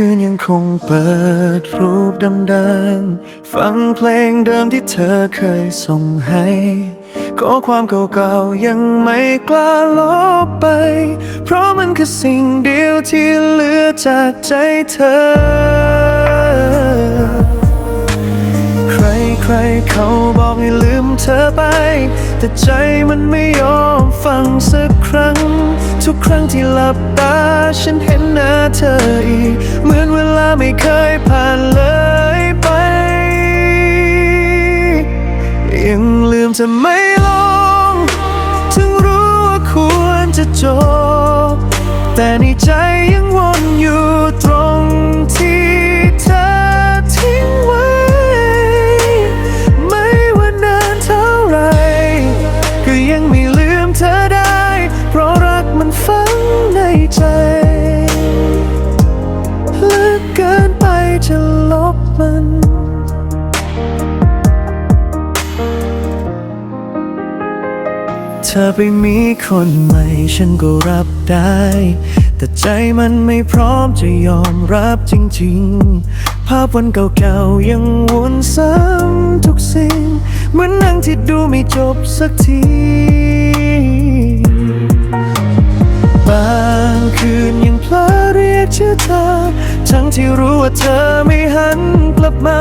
คืนยังคงเปิดรูปดำๆฟังเพลงเดิมที่เธอเคยส่งให้ข้อความเก่าๆยังไม่กล้าลบไป เพราะมันคือสิ่งเดียวที่เหลือจากใจเธอ เขาบอกให้ลืมเธอไป แต่ใจมันไม่ยอมฟังสักครั้ง ทุกครั้งที่หลับตาฉันเห็นหน้าเธออีก เหมือนเวลาไม่เคยผ่านเลยไป ยังลืมเธอไม่ลง ถึงรู้ว่าควรจะจบแต่ในใจ เธอไปมีคนใหม่ฉันก็รับได้ แต่ใจมันไม่พร้อมจะยอมรับจริงๆ ภาพวันเก่าๆยังวนซ้ำทุกสิ่ง เหมือนหนังที่ดูไม่จบสักทีบางคืนยังเพลอเรียกชื่อเธอ ทั้งที่รู้ว่าเธอไม่หันกลับมา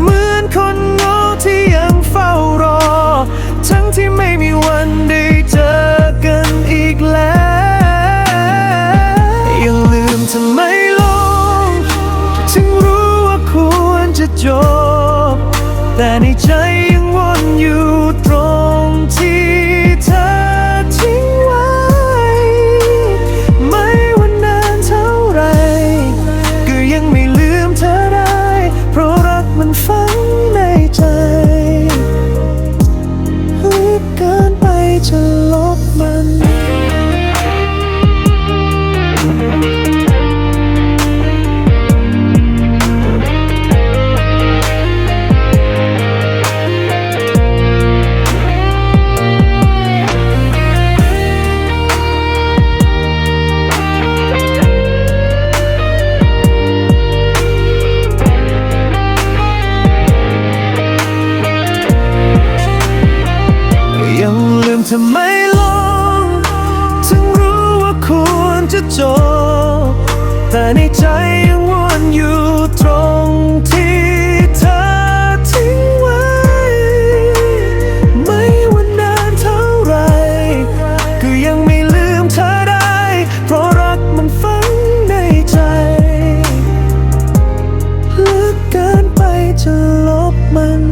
เหมือนคน จบ แต่ในใจยังวนอยู่ตรงที่เธอทิ้งไว้ ไม่ว่านานเท่าไร ก็ยังไม่ลืมเธอได้ เพราะรักมันฝังในใจลึกเกิน จะไม่ลงถึงรู้ว่าควรจะจบ แต่ในใจยังวนอยู่ตรงที่เธอทิ้งไว้ ไม่ว่านานเท่าไร ก็ยังไม่ลืมเธอได้ เพราะรักมันฝังในใจลึกเกินไปจะลบมัน